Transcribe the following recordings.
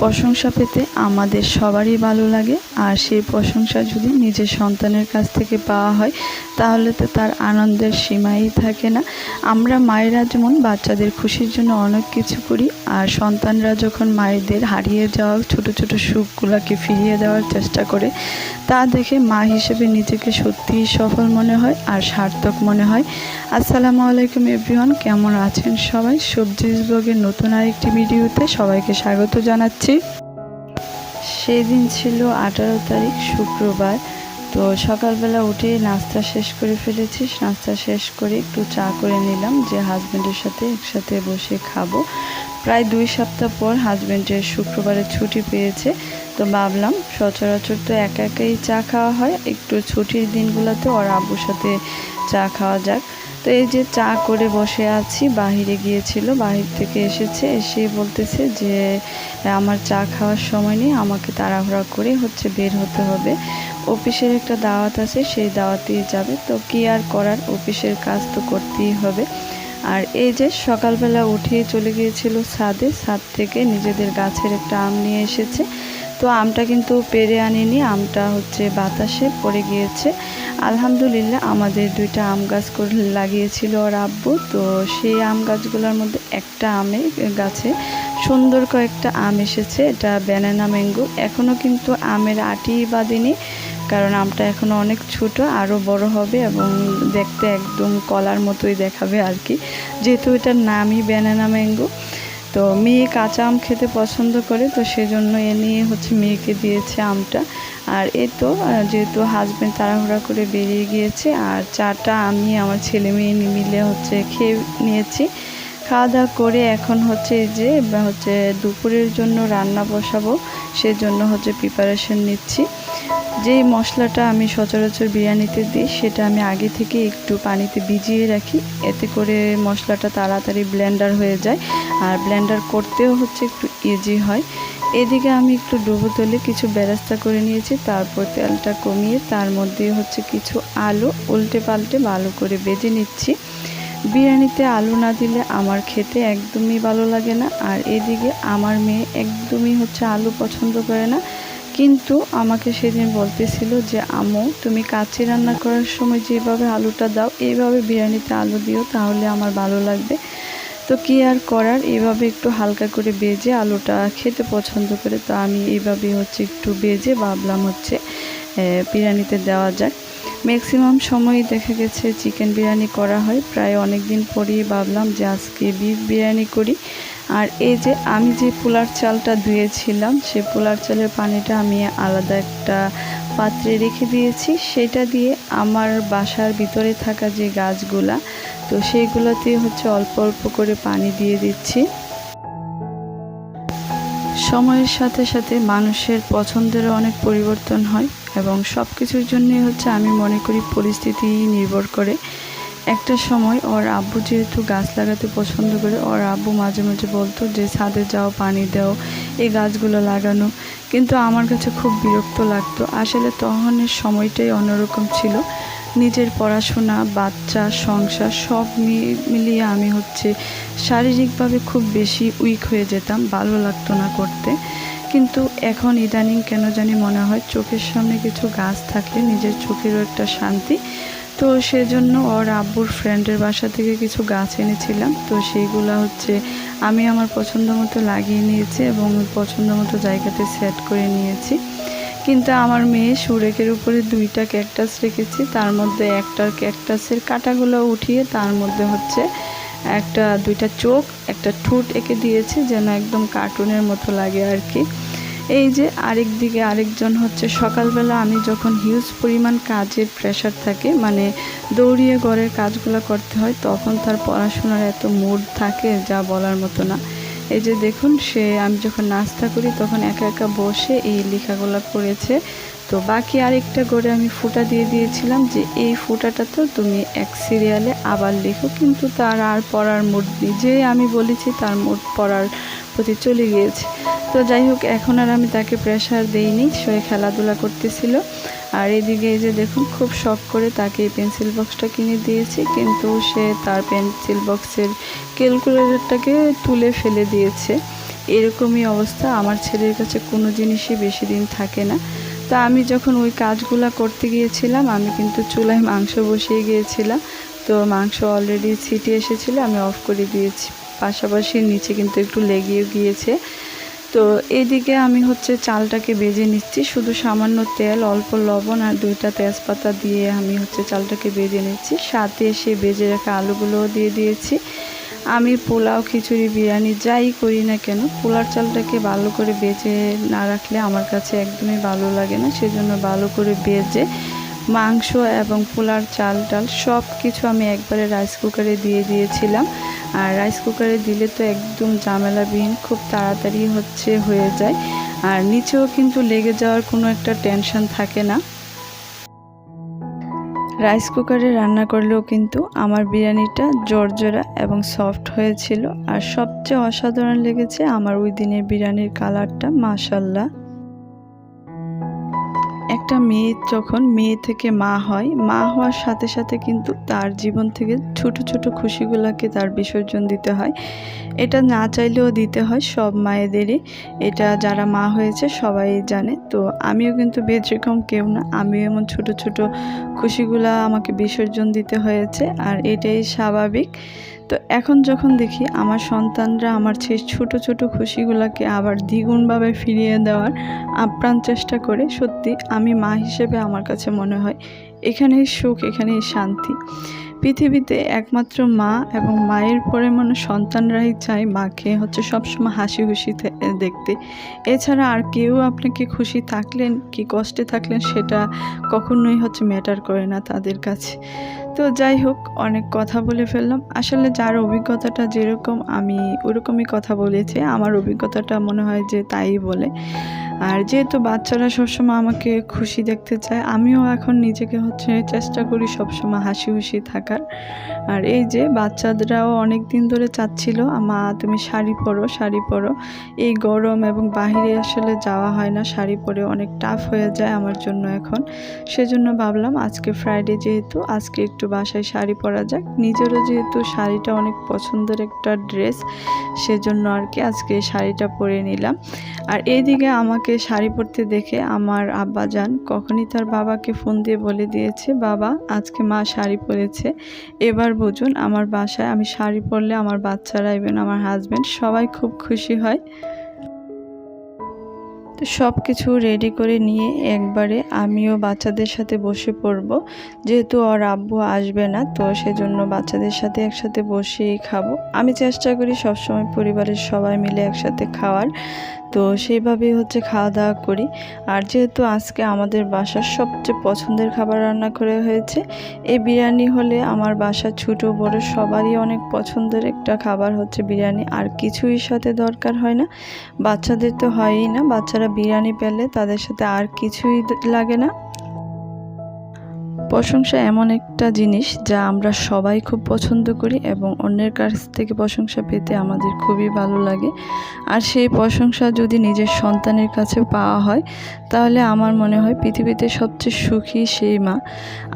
প্রশংসা পেতে আমাদের সবারই ভালো লাগে। আর সেই প্রশংসা যদি নিজের সন্তানের কাছ থেকে পাওয়া হয়, তাহলে তো তার আনন্দের সীমাই থাকে না। আমরা মায়েরা যেমন বাচ্চাদের খুশির জন্য অনেক কিছু করি, আর সন্তানরা যখন মায়েদের হারিয়ে যাওয়া ছোট ছোট সুখগুলোকে ফিরিয়ে দেওয়ার চেষ্টা করে, তা দেখে মা হিসেবে নিজেকে সত্যিই সফল মনে হয় আর সার্থক মনে হয়। আসসালামু আলাইকুম এভরিওয়ান, কেমন আছেন সবাই? সবজিজ ব্লগের নতুন আরেকটি ভিডিওতে সবাইকে স্বাগত জানাচ্ছি। সেদিন ছিল আঠারো তারিখ, শুক্রবার। তো সকালবেলা উঠে নাস্তা শেষ করে ফেলেছি। নাস্তা শেষ করে একটু চা করে নিলাম, যে হাজব্যান্ডের সাথে একসাথে বসে খাব। প্রায় দুই সপ্তাহ পর হাজব্যান্ডের শুক্রবারে ছুটি পেয়েছে, তো ভাবলাম সচরাচর তো একা একাই চা খাওয়া হয়। একটু ছুটির দিনগুলোতে ওর আব্বুর সাথে চা খাওয়া যাক। তো এই যে চা করে বসে আছি, বাহিরে গিয়েছিল, বাহির থেকে এসেছে এসে বলতেছে যে, আমার চা খাওয়ার সময় নেই, আমাকে তাড়াহুড়া করে হচ্ছে বের হতে হবে। অফিসের একটা দাওয়াত আছে, সেই দাওয়াতেই যাবে। তো কি আর করার, অফিসের কাজ তো করতেই হবে। আর এই যে সকালবেলা উঠিয়ে চলে গিয়েছিল ছাদে, ছাদ থেকে নিজেদের গাছের একটা আম নিয়ে এসেছে। তো আমটা কিন্তু পেরে আনিনি, আমটা হচ্ছে বাতাসে পড়ে গিয়েছে। আলহামদুলিল্লাহ, আমাদের দুইটা আম গাছ লাগিয়েছিল ওর আব্বু। তো সেই আম গাছগুলোর মধ্যে একটা আমে, গাছে সুন্দর কয়েকটা আম এসেছে, এটা ব্যানানা ম্যাঙ্গো এখনও কিন্তু আমের আটি বাঁধেনি কারণ আমটা এখনও অনেক ছোট আরও বড় হবে এবং দেখতে একদম কলার মতোই দেখাবে আর কি। যেহেতু এটার নামই ব্যানানা ম্যাঙ্গো তো মেয়ে কাঁচা আম খেতে পছন্দ করে, তো সেজন্য এ নিয়ে হচ্ছে মেয়েকে দিয়েছে আমটা। আর এ তো যেহেতু হাজব্যান্ড তাড়াহুড়া করে বেরিয়ে গিয়েছে, আর চাটা আমি আমার ছেলে মেয়ে মিলে হচ্ছে খেয়ে নিয়েছি। খাওয়া দাওয়া করে এখন হচ্ছে যে হচ্ছে দুপুরের জন্য রান্না বসাবো, সেজন্য হচ্ছে প্রিপারেশন নিচ্ছি। যেই মশলাটা আমি সচরাচর বিরিয়ানিতে দিই, সেটা আমি আগে থেকে একটু পানিতে ভিজিয়ে রাখি, এতে করে মশলাটা তাড়াতাড়ি ব্লেন্ডার হয়ে যায়। ব্লেন্ডার করতেও হচ্ছে একটু ইজি হয়। এদিকে আমি একটু ডুবো তুলে কিছু বেরাস্তা করে নিয়েছি, তারপর তেলটা কমিয়ে তার মধ্যে হচ্ছে কিছু আলু উল্টে পাল্টে ভালো করে বেজে নিচ্ছি। বিরিয়ানিতে আলু না দিলে আমার খেতে একদমই ভালো লাগে না, আর এদিকে আমার মেয়ে একদমই হচ্ছে আলু পছন্দ করে না। কিন্তু আমাকে সেদিন বলতেছিল যে, আম্মু, তুমি কাচি রান্না করার সময় যেভাবে আলুটা দাও, এইভাবে বিরিয়ানিতে আলু দিও, তাহলে আমার ভালো লাগবে। তো কি আর করার? এভাবে একটু হালকা করে বেজে আলুটা খেতে পছন্দ করে, তো আমি এইভাবে হচ্ছে একটু বেজে ভাবলাম হচ্ছে বিরিয়ানিতে দেওয়া যাক। ম্যাক্সিমাম সময়ই দেখা গেছে চিকেন বিরিয়ানি করা হয়। প্রায় অনেক দিন পরেই ভাবলাম যে আজকে বিফ বিরিয়ানি করি। আর এই যে আমি যে পোলার চালটা ধুয়েছিলাম, সে পোলার চালের পানিটা আমি আলাদা একটা পাত্রে রেখে দিয়েছি। সেটা দিয়ে আমার বাসার ভিতরে থাকা যে গাছগুলা তো সেইগুলোতে হচ্ছে অল্প অল্প করে পানি দিয়ে দিচ্ছি। সময়ের সাথে সাথে মানুষের পছন্দেরও অনেক পরিবর্তন হয় এবং সব কিছুর জন্যই হচ্ছে আমি মনে করি পরিস্থিতি নির্ভর করে। একটা সময় ওর আব্বু যেহেতু গাছ লাগাতে পছন্দ করে, ওর আব্বু মাঝে মাঝে বলতো যে, ছাদে যাও, পানি দাও, এই গাছগুলো লাগানো। কিন্তু আমার কাছে খুব বিরক্ত লাগতো। আসলে তখনের সময়টাই অন্যরকম ছিল। নিজের পড়াশোনা, বাচ্চা, সংসার সব মিলিয়ে আমি হচ্ছে শারীরিকভাবে খুব বেশি উইক হয়ে যেতাম, ভালো লাগতো না করতে। কিন্তু এখন ইদানিং কেন জানি মনে হয় চোখের সামনে কিছু গাছ থাকলে নিজের চোখেরও একটা শান্তি। তো সেজন্য ওর আব্বুর ফ্রেন্ডের বাসা থেকে কিছু গাছ এনেছিলাম। তো সেইগুলো হচ্ছে আমি আমার পছন্দ মতো লাগিয়ে নিয়েছি এবং পছন্দ মতো জায়গাতে সেট করে নিয়েছি। কিন্তু আমার মেয়ে সুরেকের উপরে দুইটা ক্যাকটাস রেখেছি। তার মধ্যে একটা ক্যাকটাসের কাটাগুলো উঠিয়ে তার মধ্যে হচ্ছে একটা, দুইটা চোখ, একটা ঠোঁট এঁকে দিয়েছে যেন একদম কার্টুনের মতো লাগে আর কি এই যে আরেক দিকে আরেকজন হচ্ছে, সকালবেলা আমি যখন হিউজ পরিমাণ কাজের প্রেশার থাকে মানে দৌড়িয়ে ঘরের কাজগুলো করতে হয়, তখন তার পড়াশোনার এত মুড থাকে যা বলার মতো না। এই যে দেখুন, সে, আমি যখন নাস্তা করি তখন একা একা বসে এই লেখাগুলো করেছে তো বাকি আরেকটা করে আমি ফুটা দিয়ে দিয়েছিলাম যে, এই ফুটাটা তো তুমি এক সিরিয়ালে আবার লেখো, কিন্তু তার আর পড়ার মুড যে আমি বলেছি তার মুড পড়ার প্রতি চলে গিয়েছে। তো যাই হোক, এখন আর আমি তাকে প্রেশার দেইনি, সে খেলাধুলা করতেছিল। আর এদিকে এই যে দেখুন, খুব শখ করে তাকে এই পেন্সিল বক্সটা কিনে দিয়েছি, কিন্তু সে তার পেন্সিল বক্সের ক্যালকুলেটরটাকে তুলে ফেলে দিয়েছে। এরকমই অবস্থা, আমার ছেলের কাছে কোনো জিনিসই বেশি দিন থাকে না। তো আমি যখন ওই কাজগুলো করতে গিয়েছিলাম, আমি কিন্তু চুলায় মাংস বসিয়ে গিয়েছিলাম। তো মাংস অলরেডি ছিটে এসেছিল, আমি অফ করে দিয়েছি। পাশাপাশি নিচে কিন্তু একটু লেগেও গিয়েছে। তো এইদিকে আমি হচ্ছে চালটাকে বেজে নিচ্ছি। শুধু সামান্য তেল, অল্প লবণ আর দুইটা তেজপাতা দিয়ে আমি হচ্ছে চালটাকে বেজে নিচ্ছি। সাথে সে বেজে রাখা আলুগুলোও দিয়ে দিয়েছি। আমি পোলাও, খিচুড়ি, বিরিয়ানি যাই করি না কেন, পোলার চালটাকে ভালো করে বেজে না রাখলে আমার কাছে একদমই ভালো লাগে না। সেজন্য ভালো করে বেজে মাংস এবং পোলার চাল টাল সব কিছু আমি একবারে রাইস কুকারে দিয়ে দিয়েছিলাম। আর রাইস কুকারে দিলে তো একদম ঝামেলাবিহীন, খুব তাড়াতাড়ি হচ্ছে হয়ে যায়। আর নিচেও কিন্তু লেগে যাওয়ার কোনো একটা টেনশন থাকে না। রাইস কুকারে রান্না করলেও কিন্তু আমার বিরিয়ানিটা জর্জরা এবং সফট হয়েছিল। আর সবচেয়ে অসাধারণ লেগেছে আমার ওই দিনের বিরিয়ানির কালারটা মাশাল্লাহ একটা মেয়ে, যখন মেয়ে থেকে মা হয়, মা হওয়ার সাথে সাথে কিন্তু তার জীবন থেকে ছোট ছোট খুশিগুলোকে তার বিসর্জন দিতে হয়। এটা না চাইলেও দিতে হয় সব মায়েদেরই। এটা যারা মা হয়েছে সবাই জানে। তো আমিও কিন্তু ব্যতিক্রম কেউ না, আমিও এমন ছোট ছোট খুশিগুলা আমাকে বিসর্জন দিতে হয়েছে আর এটাই স্বাভাবিক। তো এখন যখন দেখি আমার সন্তানরা আমার সেই ছোট ছোট খুশিগুলোকে আবার দ্বিগুণভাবে ফিরিয়ে দেওয়ার আপ্রাণ চেষ্টা করে, সত্যি আমি মা হিসেবে আমার কাছে মনে হয় এখানেই সুখ, এখানেই শান্তি। পৃথিবীতে একমাত্র মা এবং মায়ের পরে মানে সন্তানরাই চায় মাকে হচ্ছে সবসময় হাসি খুশি দেখতে। এছাড়া আর কেউ আপনাকে খুশি থাকলেন কি কষ্টে থাকলেন সেটা কখনোই হচ্ছে ম্যাটার করে না তাদের কাছে। তো যাই হোক, অনেক কথা বলে ফেললাম। আসলে যার অভিজ্ঞতাটা যেরকম আমি ওরকমই কথা বলেছি, আমার অভিজ্ঞতাটা মনে হয় যে তাই বলে। আর যেহেতু বাচ্চারা সবসময় আমাকে খুশি দেখতে চায়, আমিও এখন নিজেকে হচ্ছে চেষ্টা করি সবসময় হাসি খুশি থাকার। আর এই যে বাচ্চাদেরাও অনেক দিন ধরে চাচ্ছিল, মা, তুমি শাড়ি পরো শাড়ি পরো। এই গরম এবং বাহিরে আসলে যাওয়া হয় না, শাড়ি পরে অনেক টাফ হয়ে যায় আমার জন্য এখন। সেজন্য ভাবলাম আজকে ফ্রাইডে যেহেতু, আজকে একটু বাসায় শাড়ি পরা যাক। নিজেরও যেহেতু শাড়িটা অনেক পছন্দের একটা ড্রেস সেজন্য আর কি আজকে শাড়িটা পরে নিলাম। আর এইদিকে আমাকে আমাকে শাড়ি পরতে দেখে আমার আব্বা যান কখনই তার বাবাকে ফোন দিয়ে বলে দিয়েছে, বাবা, আজকে মা শাড়ি পরেছে। এবার বুঝুন, আমার বাসায় আমি শাড়ি পরলে আমার বাচ্চারা ইভেন আমার হাজব্যান্ড সবাই খুব খুশি হয়। তো সব কিছু রেডি করে নিয়ে একবারে আমিও বাচ্চাদের সাথে বসে পড়ব। যেহেতু ওর আব্বু আসবে না, তো সেজন্য বাচ্চাদের সাথে একসাথে বসেই খাব। আমি চেষ্টা করি সবসময় পরিবারের সবাই মিলে একসাথে খাওয়ার। তো সেইভাবেই হচ্ছে খাওয়া দাওয়া করি। আর যেহেতু আজকে আমাদের বাসার সবচেয়ে পছন্দের খাবার রান্না করে হয়েছে, এই বিরিয়ানি হলে আমার বাসা ছোটো বড় সবারই অনেক পছন্দের একটা খাবার হচ্ছে বিরিয়ানি। আর কিছুই সাথে দরকার হয় না। বাচ্চাদের তো হয়ই না। বাচ্চারা বিরিয়ানি পেলে তাদের সাথে আর কিছুই লাগে না। প্রশংসা এমন একটা জিনিস যা আমরা সবাই খুব পছন্দ করি এবং অন্যের কাছ থেকে প্রশংসা পেতে আমাদের খুবই ভালো লাগে। আর সেই প্রশংসা যদি নিজের সন্তানের কাছে পাওয়া হয়, তাহলে আমার মনে হয় পৃথিবীতে সবচেয়ে সুখী সেই মা।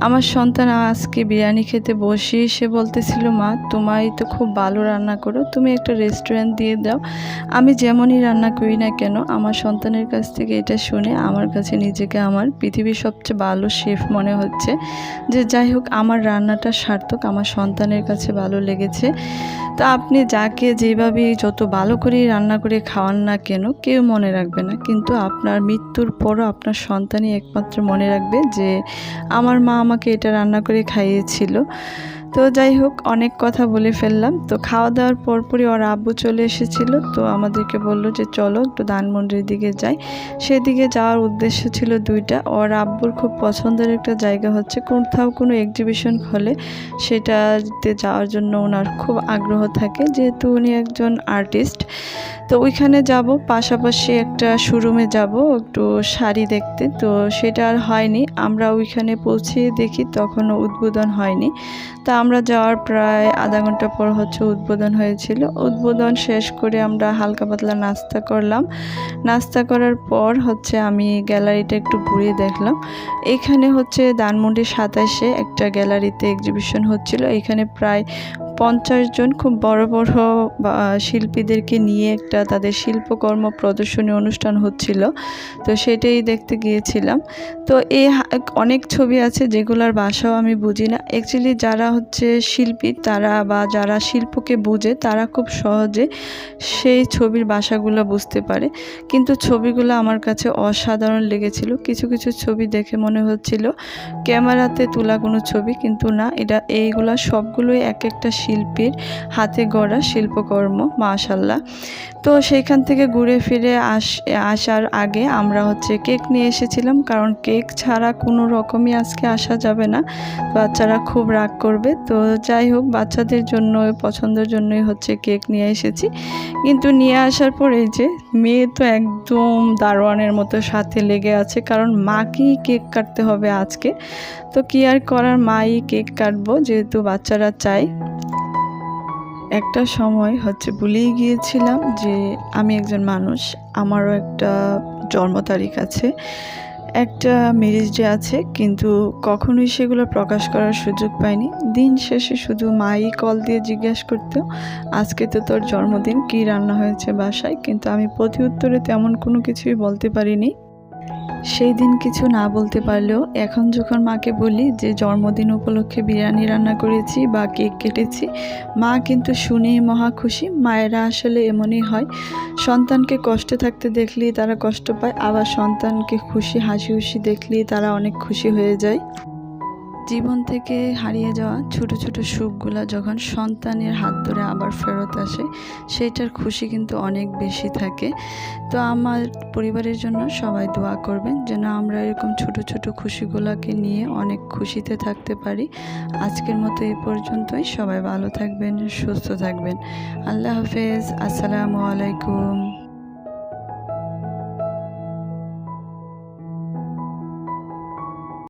আমার সন্তান আজকে বিরিয়ানি খেতে বসে সে বলতেছিল, মা, তোমায় তো খুব ভালো রান্না করো, তুমি একটা রেস্টুরেন্ট দিয়ে দাও। আমি যেমনই রান্না করি না কেন, আমার সন্তানের কাছ থেকে এটা শুনে আমার কাছে নিজেকে আমার পৃথিবীর সবচেয়ে ভালো শেফ মনে হচ্ছে। যে যাই হোক আমার রান্নাটা সার্থক আমার সন্তানের কাছে ভালো লেগেছে। তা আপনি যাকে যেভাবে যত ভালো করে রান্না করে খাওয়ান না কেন, কেউ মনে রাখবে না। কিন্তু আপনার মৃত্যুর পরও আপনার সন্তানই একমাত্র মনে রাখবে যে, আমার মা আমাকে এটা রান্না করে খাইয়েছিল। তো যাই হোক, অনেক কথা বলে ফেললাম। তো খাওয়া দাওয়ার পরপরই ওর আব্বু চলে এসেছিল। তো আমাদেরকে বলল যে, চলো একটু ধানমন্ডির দিকে যাই। সেদিকে যাওয়ার উদ্দেশ্য ছিল দুইটা। ওর আব্বুর খুব পছন্দের একটা জায়গা হচ্ছে কোথাও কোনো এক্সিবিশন হলে সেটাতে যাওয়ার জন্য ওনার খুব আগ্রহ থাকে, যেহেতু উনি একজন আর্টিস্ট তো ওইখানে যাব, পাশাপাশি একটা শোরুমে যাব, একটু শাড়ি দেখতে, তো সেটা আর হয়নি। আমরা ওইখানে পৌঁছে দেখি, তখনও উদ্বোধন হয়নি। তা আমরা যাওয়ার প্রায় আধা ঘণ্টা পর হচ্ছে উদ্বোধন হয়েছিল। উদ্বোধন শেষ করে আমরা হালকা পাতলা নাস্তা করলাম। নাস্তা করার পর হচ্ছে আমি গ্যালারিটা একটু ঘুরিয়ে দেখলাম। এখানে হচ্ছে ধানমন্ডির সাতাশে একটা গ্যালারিতে এক্সিবিশন হচ্ছিল। এখানে প্রায় পঞ্চাশ জন খুব বড় বড় শিল্পীদেরকে নিয়ে একটা তাদের শিল্পকর্ম প্রদর্শনী অনুষ্ঠান হচ্ছিল। তো সেটাই দেখতে গিয়েছিলাম। তো এই অনেক ছবি আছে যেগুলোর বাসাও আমি বুঝি না। অ্যাকচুয়ালি যারা হচ্ছে শিল্পী তারা বা যারা শিল্পকে বুঝে তারা খুব সহজে সেই ছবির বাসাগুলো বুঝতে পারে। কিন্তু ছবিগুলো আমার কাছে অসাধারণ লেগেছিল। কিছু কিছু ছবি দেখে মনে হচ্ছিল ক্যামেরাতে তোলা কোনো ছবি, কিন্তু না, এটা এইগুলা সবগুলোই এক একটা শিল্পীর হাতে গড়া শিল্পকর্ম, মাশাল্লাহ। তো সেইখান থেকে ঘুরে ফিরে আস, আসার আগে আমরা হচ্ছে কেক নিয়ে এসেছিলাম, কারণ কেক ছাড়া কোনো রকমই আজকে আসা যাবে না। বাচ্চারা খুব রাগ করবে। তো যাই হোক, বাচ্চাদের জন্য পছন্দের জন্যই হচ্ছে কেক নিয়ে এসেছি। কিন্তু নিয়ে আসার পরে যে মেয়ে তো একদম দারোয়ানের মতো সাথে লেগে আছে, কারণ মাকেই কেক কাটতে হবে আজকে। তো কি আর করার, মাই কেক কাটবো, যেহেতু বাচ্চারা চায়। একটা সময় হচ্ছে ভুলেই গিয়েছিলাম যে আমি একজন মানুষ, আমারও একটা জন্ম তারিখ আছে, একটা ম্যারেজ ডে আছে, কিন্তু কখনোই সেগুলো প্রকাশ করার সুযোগ পাইনি। দিন শেষে শুধু মাই কল দিয়ে জিজ্ঞেস করতো, আজকে তো তোর জন্মদিন, কী রান্না হয়েছে বাসায়? কিন্তু আমি প্রতি উত্তরে তেমন কোনো কিছুই বলতে পারিনি। সেই দিন কিছু না বলতে পারলেও এখন যখন মাকে বলি যে জন্মদিন উপলক্ষে বিরিয়ানি রান্না করেছি বা কেক কেটেছি, মা কিন্তু শুনেই মহা খুশি। মায়েরা আসলে এমনই হয়। সন্তানকে কষ্টে থাকতে দেখলেই তারা কষ্ট পায়, আবার সন্তানকে খুশি, হাসি খুশি দেখলেই তারা অনেক খুশি হয়ে যায়। জীবন থেকে হারিয়ে যাওয়া ছোট ছোট সুখগুলা যখন সন্তানের হাত ধরে আবার ফেরত আসে, সেইটার খুশি কিন্তু অনেক বেশি থাকে। তো আমার পরিবারের জন্য সবাই দোয়া করবেন যেন আমরা এরকম ছোট ছোট খুশিগুলোকে নিয়ে অনেক খুশিতে থাকতে পারি। আজকের মতো এই পর্যন্তই। সবাই ভালো থাকবেন, সুস্থ থাকবেন। আল্লাহ হাফেজ। আসসালামু আলাইকুম।